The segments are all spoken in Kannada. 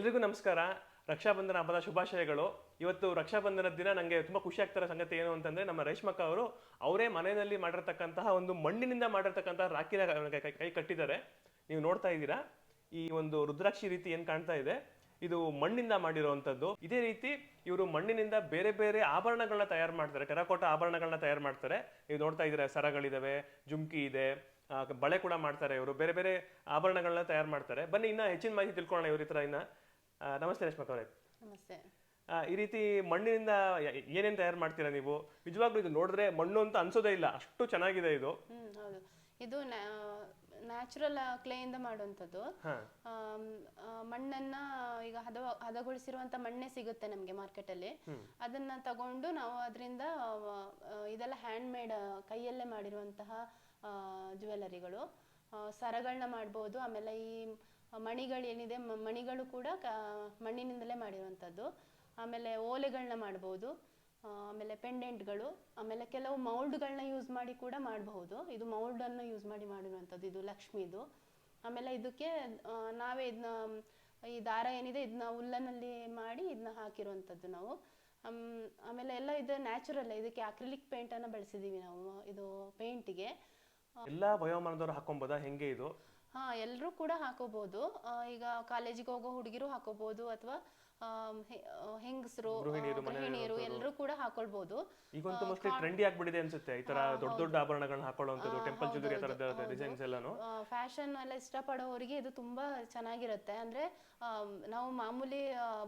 ಎಲ್ರಿಗೂ ನಮಸ್ಕಾರ. ರಕ್ಷಾಬಂಧನ ಹಬ್ಬದ ಶುಭಾಶಯಗಳು. ಇವತ್ತು ರಕ್ಷಾಬಂಧನದ ದಿನ ನನಗೆ ತುಂಬಾ ಖುಷಿ ಆಗ್ತಿರೋ ಸಂಗತಿ ಏನು ಅಂತಂದ್ರೆ, ನಮ್ಮ ರೇಷ್ಮಕ್ಕ ಅವರು ಅವರೇ ಮನೆಯಲ್ಲಿ ಮಾಡಿರ್ತಕ್ಕಂತಹ ಒಂದು ಮಣ್ಣಿನಿಂದ ಮಾಡಿರ್ತಕ್ಕಂತಹ ರಾಖಿನ ಕೈ- ಕಟ್ಟಿದ್ದಾರೆ. ನೀವು ನೋಡ್ತಾ ಇದ್ದೀರಾ? ಈ ಒಂದು ರುದ್ರಾಕ್ಷಿ ರೀತಿ ಏನ್ ಕಾಣ್ತಾ ಇದೆ? ಇದು ಮಣ್ಣಿಂದ ಮಾಡಿರುವಂತದ್ದು. ಇದೇ ರೀತಿ ಇವರು ಮಣ್ಣಿನಿಂದ ಬೇರೆ ಬೇರೆ ಆಭರಣಗಳನ್ನ ತಯಾರು ಮಾಡ್ತಾರೆ. ಟೆರಾಕೋಟ ಆಭರಣಗಳನ್ನ ತಯಾರು ಮಾಡ್ತಾರೆ. ನೀವು ನೋಡ್ತಾ ಇದ್ದೀರಾ, ಸರಗಳಿದಾವೆ, ಜುಮ್ಕಿ ಇದೆ ಬಳೆ ಕೂಡ ಮಾಡ್ತಾರೆ ಇವರು. ಬೇರೆ ಬೇರೆ ಆಭರಣಗಳನ್ನ ತಯಾರು ಮಾಡ್ತಾರೆ. ಬನ್ನಿ, ಇನ್ನ ಹೆಚ್ಚಿನ ಮಾಹಿತಿ ತಿಳ್ಕೊಳ್ಳೋಣ ಇವ್ರ ಹತ್ರ ಇನ್ನ. ನಮಸ್ತೆ ರೇಷ್ಮಕ್ ಅವರೇ. ನಮಸ್ತೆ. ಈ ರೀತಿ ಮಣ್ಣಿನಿಂದ ಏನೇನು ತಯಾರು ಮಾಡ್ತೀರಾ ನೀವು? ನಿಜವಾಗ್ಲೂ ಇದು ನೋಡಿದ್ರೆ ಮಣ್ಣು ಅಂತ ಅನ್ಸೋದೇ ಇಲ್ಲ. ಅಷ್ಟು ಚೆನ್ನಾಗಿದೆ ಇದು. ಹ್ಮ್ ಹೌದು. ಇದು ನ್ಯಾಚುರಲ್ ಕ್ಲೇಯಿಂದ ಮಾಡುವಂಥದ್ದು. ಮಾಡುವಂತದ್ದು ಆ, ಮಣ್ಣನ್ನ ಈಗ ಹದ ಹದಗೊಳಿಸಿರುವಂತ ಮಣ್ಣೆ ಸಿಗುತ್ತೆ ನಮಗೆ ಮಾರ್ಕೆಟಲ್ಲಿ. ಅದನ್ನ ತಗೊಂಡು ನಾವು ಅದರಿಂದ ಇದೆಲ್ಲ ಹ್ಯಾಂಡ್ ಮೇಡ್ ಕೈಯಲ್ಲೇ ಮಾಡಿರುವಂತಹ ಜ್ಯುವೆಲರಿಗಳು ಸರಗಳನ್ನ ಮಾಡ್ಬೋದು. ಆಮೇಲೆ ಈ ಮಣಿಗಳು ಏನಿದೆ ಮಣಿಗಳು ಕೂಡ ಮಣ್ಣಿನಿಂದಲೇ ಮಾಡಿರುವಂಥದ್ದು. ಆಮೇಲೆ ಓಲೆಗಳನ್ನ ಮಾಡ್ಬೋದು ಆಮೇಲೆ ಪೆಂಡೆಂಟ್ಗಳು ಆಮೇಲೆ ಕೆಲವು ಮೌಲ್ಡ್ಗಳನ್ನ ಯೂಸ್ ಮಾಡಿ ಕೂಡ ಮಾಡಬಹುದು. ಇದು ಮೌಲ್ಡ್ ಅನ್ನು ಯೂಸ್ ಮಾಡಿ ಮಾಡಿರುವಂಥದ್ದು ಇದು ಲಕ್ಷ್ಮಿದು. ಆಮೇಲೆ ಇದಕ್ಕೆ ನಾವೇ ಇದನ್ನ ಈ ದಾರ ಏನಿದೆ ಇದನ್ನ ಉಲ್ಲನಲ್ಲಿ ಮಾಡಿ ಇದನ್ನ ಹಾಕಿರುವಂಥದ್ದು ನಾವು. ಆಮ್, ಆಮೇಲೆ ಎಲ್ಲ ಇದು ನ್ಯಾಚುರಲ್ ಇದಕ್ಕೆ ಅಕ್ರಿಲಿಕ್ ಪೇಂಟ್ ಅನ್ನ ಬಳಸಿದೀವಿ ನಾವು ಇದು ಪೇಂಟಿಗೆ ಎಲ್ಲಾ ವಯೋಮಾನದವರು ಹಾಕೊಂಬೋದಾ? ಹೆಂಗೆ ಇದು? ಹಾ ಎಲ್ಲರೂ ಕೂಡ ಹಾಕೋಬಹುದು ಈಗ ಕಾಲೇಜಿಗೆ ಹೋಗೋ ಹುಡುಗಿರು ಹಾಕೋಬಹುದು ಅಥವಾ ಹೆಂಗಸರು ಗೃಹಿಣಿಯರು ಎಲ್ಲರೂ ಕೂಡ ಹಾಕೊಳ್ಬಹುದು ಈಗಂತೂ ಮೋಸ್ಟ್ಲಿ ಟ್ರೆಂಡಿ ಆಗ್ಬಿಟ್ಟಿದೆ ಅನ್ಸುತ್ತೆ ಈ ತರ ದೊಡ್ಡ ದೊಡ್ಡ ಆಭರಣಗಳನ್ನ ಹಾಕೊಳ್ಳುವಂಥದ್ದು ಟೆಂಪಲ್ ಆ ತರದ ಡಿಸೈನ್ಸ್ ಎಲ್ಲಾನು. ಫ್ಯಾಷನ್ ಎಲ್ಲ ಇಷ್ಟಪಡೋರಿಗೆ ಇದು ತುಂಬಾ ಚೆನ್ನಾಗಿರುತ್ತೆ. ಅಂದ್ರೆ ನಾವು ಮಾಮೂಲಿ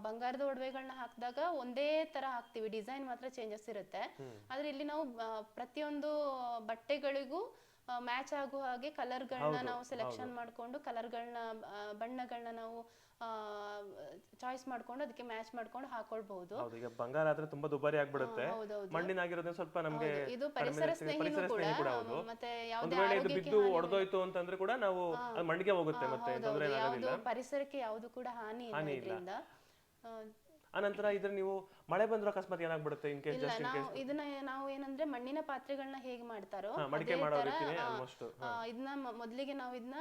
ಬಂಗಾರದ ಒಡವೆಗಳನ್ನ ಹಾಕಿದಾಗ ಒಂದೇ ತರ ಹಾಕ್ತಿವಿ ಡಿಸೈನ್ ಮಾತ್ರ ಚೇಂಜಸ್ ಇರುತ್ತೆ. ಆದ್ರೆ ಇಲ್ಲಿ ನಾವು ಪ್ರತಿಯೊಂದು ಬಟ್ಟೆಗಳಿಗೂ ಮ್ಯಾಚ್ ಆಗೋ ಹಾಗೆ ಕಲರ್ಗಳನ್ನ ನಾವು ಸೆಲೆಕ್ಷನ್ ಮಾಡ್ಕೊಂಡು ಕಲರ್ಗಳನ್ನ ಬಣ್ಣಗಳನ್ನ ನಾವು ಚಾಯ್ಸ್ ಮಾಡ್ಕೊಂಡು ಅದಕ್ಕೆ ಮ್ಯಾಚ್ ಮಾಡ್ಕೊಂಡು ಹಾಕೊಳ್ಬಹುದು. ಹೌದು ಈಗ ಬಂಗಾರ ಆದ್ರೆ ತುಂಬಾ ದುಬಾರಿ ಆಗ್ಬಿಡುತ್ತೆ. ಮಣ್ಣಿನಾಗಿರೋದ್ರಿಂದ ಸ್ವಲ್ಪ ನಮಗೆ ಇದು ಪರಿಸರ ಸ್ನೇಹಿನೂ ಕೂಡ. ಮತ್ತೆ ಯಾವುದೇ ಆರೋಗ್ಯಕ್ಕೆ ಬಿದ್ದು ಒಡೆದೋಯ್ತು ಅಂತಂದ್ರೆ ಕೂಡ ನಾವು ಮಣ್ಣಿಗೆ ಹೋಗುತ್ತೆ ಮತ್ತೆ ಪರಿಸರಕ್ಕೆ ಯಾವುದು ಕೂಡ ಹಾನಿ ಇಲ್ಲ ಇದರಿಂದ. ಆನಂತರ ಇದ್ರ ನೀವು ಮಳೆ ಬಂದ್ರೆ ಅಕಸ್ಮಾತ್ ಏನಾಗ್ಬಿಡುತ್ತೆ ಇನ್ ಕೇಸ್ ಇಲ್ಲ ಜಸ್ಟ್ ನಾವು ಇದನ್ನ ನಾವು ಏನಂದ್ರೆ ಮಣ್ಣಿನ ಪಾತ್ರೆಗಳನ್ನ ಹೇಗೆ ಮಾಡ್ತಾರೋ ಹಾ, ಮಡಿಕೆ ಅದೇ ಮಾಡೋ ತರ, ರೀತಿನೇ ಆ, almost, ಆ, ಇದನ್ನ ಮೊದಲಿಗೆ ಮೊದ್ಲಿಗೆ ನಾವು ಇದನ್ನ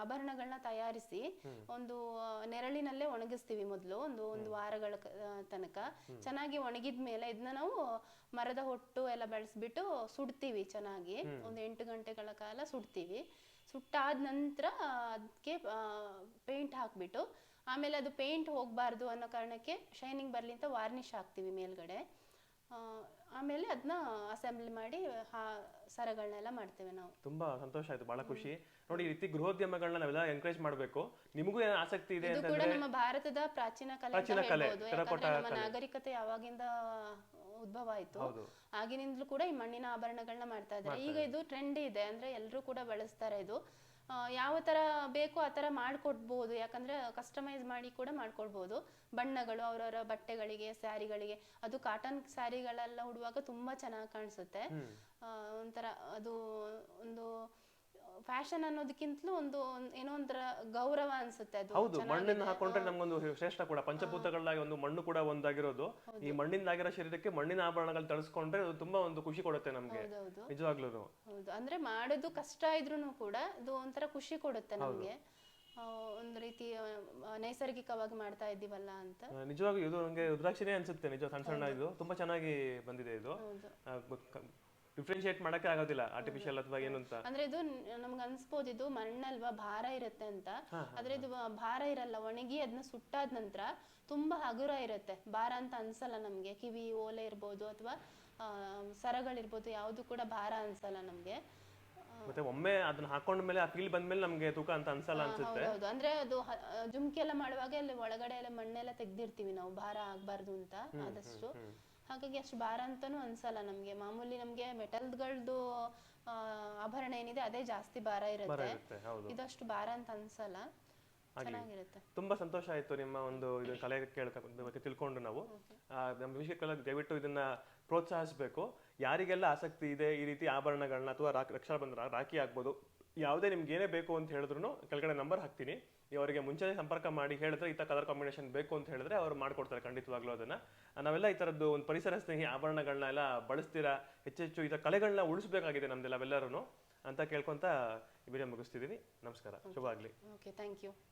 ಆಭರಣಗಳನ್ನ ತಯಾರಿಸಿ ಒಂದು ಆ, ನೆರಳಿನಲ್ಲೇ ಒಣಗಿಸ್ತೀವಿ ಮೊದಲು ಒಂದು ಒಂದು ವಾರಗಳ ಕ- ಆ, ತನಕ. ಚೆನ್ನಾಗಿ ಒಣಗಿದ ಮೇಲೆ ಇದನ್ನ ನಾವು ಮರದ ಹೊಟ್ಟು ಎಲ್ಲ ಬೆಳೆಸ್ಬಿಟ್ಟು ಸುಡ್ತೀವಿ ಚೆನ್ನಾಗಿ ಒಂದು ಎಂಟು ಗಂಟೆಗಳ ಕಾಲ ಸುಡ್ತೀವಿ. ಸುಟ್ಟಾದ ನಂತರ ಅದಕ್ಕೆ ಪೇಂಟ್ ಹಾಕ್ಬಿಟ್ಟು ಆಮೇಲೆ ಅದು ಪೇಂಟ್ ಹೋಗಬಾರ್ದು ಅನ್ನೋ ಕಾರಣಕ್ಕೆ ಶೈನಿಂಗ್ ಬರಲಿ ಅಂತ ವಾರ್ನಿಷ್ ಹಾಕ್ತೀವಿ ಮೇಲ್ಗಡೆ. ಆಮೇಲೆ ಅದನ್ನ ಅಸೆಂಬ್ಲಿ ಮಾಡಿ ಆ ಸರಗಳನ್ನೆಲ್ಲ ಮಾಡ್ತೇವೆ ನಾವು. ತುಂಬಾ ಸಂತೋಷ ಆಯ್ತು ಬಹಳ ಖುಷಿ. ನೋಡಿ ಈ ರೀತಿ ಗೃಹೋದ್ಯಮಗಳನ್ನ ನಾವೆಲ್ಲ ಎನ್ಕರೇಜ್ ಮಾಡಬೇಕು. ನಿಮಗೂ ಏನು ಆಸಕ್ತಿ ಇದೆ ಇದು ಕೂಡ ನಮ್ಮ ಭಾರತದ ಪ್ರಾಚೀನ ಕಲೆ ಪ್ರಾಚೀನ ಕಲೆ, ನಮ್ಮ ನಾಗರಿಕತೆ ಯಾವಾಗಿಂದ ಉದ್ಭವ ಆಯ್ತು. ಆಗಿನಿಂದಲೂ ಕೂಡ ಈ ಮಣ್ಣಿನ ಆಭರಣಗಳನ್ನ ಮಾಡ್ತಾ ಇದ್ದಾರೆ. ಈಗ ಇದು ಟ್ರೆಂಡ್ ಇದೆ ಅಂದ್ರೆ ಎಲ್ಲರೂ ಕೂಡ ಬಳಸ್ತಾರೆ ಇದು. ಯಾವ ತರ ಬೇಕು ಆ ತರ ಮಾಡ್ಕೊಡ್ಬೋದು. ಯಾಕಂದ್ರೆ ಕಸ್ಟಮೈಸ್ ಮಾಡಿ ಕೂಡ ಮಾಡ್ಕೊಡ್ಬೋದು. ಬಣ್ಣಗಳು ಅವರವರ ಬಟ್ಟೆಗಳಿಗೆ ಸ್ಯಾರಿಗಳಿಗೆ. ಅದು ಕಾಟನ್ ಸ್ಯಾರಿಗಳೆಲ್ಲ ಉಡುವಾಗ ತುಂಬಾ ಚೆನ್ನಾಗಿ ಕಾಣಿಸುತ್ತೆ. ಆ, ಒಂಥರ ಅದು ಒಂದು ಫ್ಯಾಷನ್ ಅನ್ನೋದಕ್ಕಿಂತಲೂ ಒಂದು ಏನೋ ಒಂಥರ ಗೌರವ ಅನ್ಸುತ್ತೆ ಅದು ಹೌದು ಮಣ್ಣನ್ನ ಹಾಕೊಂಡ್ರೆ ನಮ್ಗೊಂದು ಶ್ರೇಷ್ಠ ಕೂಡ. ಪಂಚಭೂತಗಳಾಗಿ ಒಂದು ಮಣ್ಣು ಕೂಡ ಒಂದಾಗಿರೋದು. ಈ ಮಣ್ಣಿಂದಾಗಿರೋ ಶರೀರಕ್ಕೆ ಮಣ್ಣಿನ ಆಭರಣಗಳು ತಳಿಸ್ಕೊಂಡ್ರೆ ಅದು ತುಂಬಾ ಒಂದು ಖುಷಿ ಕೊಡುತ್ತೆ ನಮ್ಗೆ. ನಿಜವಾಗ್ಲೂ ಹೌದು. ಅಂದ್ರೆ ಮಾಡೋದು ಕಷ್ಟ ಇದ್ರೂ ಕೂಡ ಇದು ಒಂಥರ ಖುಷಿ ಕೊಡುತ್ತೆ ನಮ್ಗೆ. ಒಂದು ರೀತಿ ನೈಸರ್ಗಿಕವಾಗಿ ಮಾಡ್ತಾ ಇದ್ದೀವಲ್ಲ ಅಂತ. ನಿಜವಾಗ್ಲೂ ಇದು ನಂಗೆ ರುದ್ರಾಕ್ಷಿನೇ ಅನ್ಸುತ್ತೆ. ನಿಜ ಸಣ್ಣ ಸಣ್ಣ ಇದು. ತುಂಬಾ ಚೆನ್ನಾಗಿ ಬಂದಿದೆ ಇದು. ಡಿಫ್ರೆನ್ಶಿಯೇಟ್ ಮಾಡಕ್ಕೆ ಆಗೋದಿಲ್ಲ ಆರ್ಟಿಫಿಷಿಯಲ್ ಅಥವಾ ಏನು ಅಂತ. ಅಂದ್ರೆ ಇದು ನಮ್ಗೆ ಅನ್ಸ್ಬೋದು ಇದು ಮಣ್ಣಲ್ವಾ ಭಾರ ಇರುತ್ತೆ ಅಂತ. ಆದ್ರೆ ಇದು ಭಾರ ಇರಲ್ಲ ಒಣಗಿ ಅದನ್ನ ಸುಟ್ಟಾದ ನಂತರ ತುಂಬಾ ಹಗುರ ಇರುತ್ತೆ. ಭಾರ ಅಂತ ಅನ್ಸಲ್ಲ ನಮ್ಗೆ. ಕಿವಿ ಓಲೆ ಇರ್ಬೋದು ಅಥವಾ ಸರಗಳಿರ್ಬೋದು ಯಾವುದು ಕೂಡ ಭಾರ ಅನ್ಸಲ್ಲ ನಮ್ಗೆ. ಮತ್ತೆ ಒಮ್ಮೆ ಅದನ್ನ ಹಾಕೊಂಡ ಮೇಲೆ ಆ ಫೀಲ್ ಬಂದ್ಮೇಲೆ ನಮ್ಗೆ ತೂಕ ಅಂತ ಅನ್ಸಲ್ಲ ಅನ್ಸುತ್ತೆ. ಹೌದು ಅಂದ್ರೆ ಅದು ಜುಮ್ಕಿ ಎಲ್ಲ ಮಾಡುವಾಗ ಅಲ್ಲಿ ಒಳಗಡೆ ಎಲ್ಲ ಮಣ್ಣೆಲ್ಲ ತೆಗ್ದಿರ್ತೀವಿ ನಾವು ಭಾರ ಆಗ್ಬಾರ್ದು ಅಂತ ಆದಷ್ಟು. ಹಾಗಾಗಿ ಅಷ್ಟು ಭಾರ ಅಂತಾನು ಅನ್ಸಲ್ಲ ನಮ್ಗೆ. ಮಾಮೂಲಿ ನಮ್ಗೆ ಮೆಟಲ್ಗಳದ್ದು ಆಭರಣ ಏನಿದೆ ಅದೇ ಜಾಸ್ತಿ ಭಾರ ಇರುತ್ತೆ. ಇರುತ್ತೆ ಹೌದು. ಇದಷ್ಟು ಭಾರ ಅಂತ ಅನ್ಸಲ್ಲ. ಚೆನ್ನಾಗಿರುತ್ತೆ. ತುಂಬಾ ಸಂತೋಷ ಆಯ್ತು ನಿಮ್ಮ ಒಂದು ಇದು ಕಲೆ ಬಗ್ಗೆ ತಿಳ್ಕೊಂಡು ನಾವು. ಆ, ನಮ್ಮ ವಿಷಯಕ್ಕೆಲ್ಲ ದಯವಿಟ್ಟು ಇದನ್ನ ಪ್ರೋತ್ಸಾಹಿಸಬೇಕು. ಯಾರಿಗೆಲ್ಲ ಆಸಕ್ತಿ ಇದೆ ಈ ರೀತಿ ಆಭರಣಗಳನ್ನ ಅಥವಾ ರಕ್ಷಾ ರಕ್ಷಾಬಂಧನ ರಾಖಿ ಆಗ್ಬೋದು ಯಾವುದೇ ನಿಮ್ಗೆ ಏನೇ ಬೇಕು ಅಂತ ಹೇಳಿದ್ರು ಕೆಳಗಡೆ ನಂಬರ್ ಹಾಕ್ತೀನಿ. ಅವರಿಗೆ ಮುಂಚೆನೇ ಸಂಪರ್ಕ ಮಾಡಿ ಹೇಳಿದ್ರೆ ಈ ಕಲರ್ ಕಾಂಬಿನೇಷನ್ ಬೇಕು ಅಂತ ಹೇಳಿದ್ರೆ ಅವ್ರು ಮಾಡ್ಕೊಡ್ತಾರೆ ಖಂಡಿತವಾಗ್ಲೂ ಅದನ್ನ. ನಾವೆಲ್ಲ ಈ ತರದ್ದು ಒಂದು ಪರಿಸರ ಸ್ನೇಹಿ ಆಭರಣಗಳನ್ನ ಎಲ್ಲ ಬಳಸ್ತೀರಾ? ಹೆಚ್ಚೆಚ್ಚು ಈ ಥರ ಕಲೆಗಳನ್ನ ಉಳಿಸಬೇಕಾಗಿದೆ ನಮ್ದೆಲ್ಲ ಅವೆಲ್ಲರೂ ಅಂತ ಕೇಳ್ಕೊಂತ ಈ ವಿಡಿಯೋ ಮುಗಿಸ್ತಿದೀನಿ. ನಮಸ್ಕಾರ. ಶುಭ ಆಗ್ಲಿ. Okay thank you